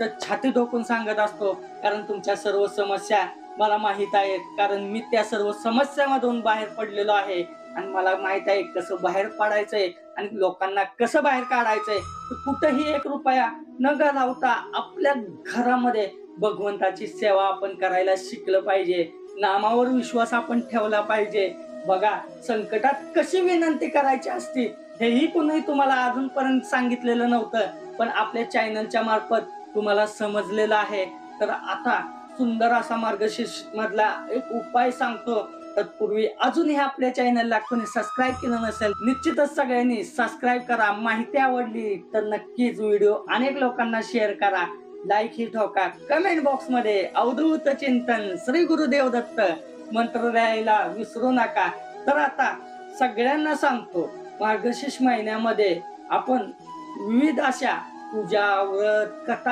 तर छाती ठोकून सांगत असतो कारण तुमच्या सर्व समस्या मला माहीत आहेत. कारण मी त्या सर्व समस्यामधून बाहेर पडलेलो आहे. आणि मला माहीत आहे कसं बाहेर पडायचंय आणि लोकांना कसं बाहेर काढायचंय. कुठंही एक रुपया न घालवता आपल्या घरामध्ये भगवंताची सेवा आपण करायला शिकलं पाहिजे. नामावर विश्वास आपण ठेवला पाहिजे. बघा संकटात कशी विनंती करायची असती हेही कुणी तुम्हाला अजूनपर्यंत सांगितलेलं नव्हतं. पण आपल्या चॅनलच्या मार्फत तुम्हाला समजलेलं आहे. तर आता सुंदर असा मार्गशीर्ष मधला एक उपाय सांगतो. तत्पूर्वी अजूनही आपल्या चॅनलला कोणी सबस्क्राईब केलं नसेल निश्चितच सगळ्यांनी सबस्क्राईब करा. माहिती आवडली तर नक्कीच व्हिडिओ अनेक लोकांना शेअर करा. लाईक ही ठोका. कमेंट बॉक्समध्ये अवधूत चिंतन श्री गुरुदेव दत्त मंत्र द्यायला विसरू नका. तर आता सगळ्यांना सांगतो मार्गशीर्ष महिन्यामध्ये आपण विविध अशा पूजा व्रत कथा